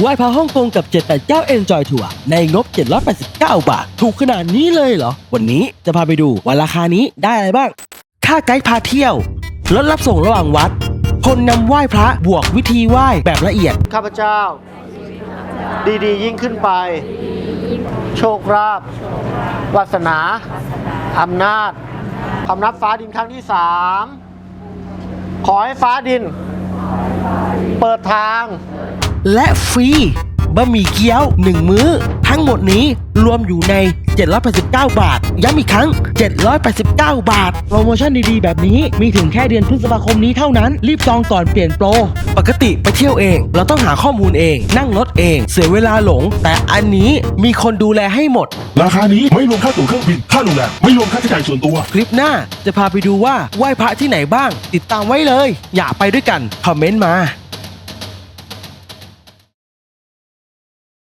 ไหว้พระฮ่องกงกับ 789 Enjoy Tour ในงบ 789 บาท ถูกขนาดนี้เลยเหรอ วันนี้จะพาไปดูว่าราคานี้ได้อะไรบ้าง ค่าไกด์พาเที่ยว รถรับส่งระหว่างวัด คนนำไหว้พระบวกวิธีไหว้แบบละเอียด ข้าพเจ้า ดีๆ ยิ่งขึ้นไป โชคราบวาสนาอำนาจคำนับฟ้าดินครั้งที่สามขอให้ฟ้าดิน เปิดทาง และฟรีบะหมี่เกี๊ยว 1 มื้อ ทั้งหมดนี้รวมอยู่ใน 789 บาท ย้ำอีกครั้ง 789 บาท โปรโมชั่นดีๆ แบบนี้มีถึงแค่เดือนพฤษภาคมนี้เท่านั้น รีบจองก่อนเปลี่ยนโปร ปกติไปเที่ยวเอง เราต้องหาข้อมูลเอง นั่งรถเอง เสียเวลาหลง แต่อันนี้มีคนดูแลให้หมด ราคานี้ไม่รวมค่าตั๋วเครื่องบินค่าโรงแรมไม่รวมค่าใช้จ่ายส่วนตัว คลิปหน้าจะพาไปดูว่าไหว้พระที่ไหนบ้าง ติดตามไว้เลย อยากไปด้วยกันคอมเมนต์มา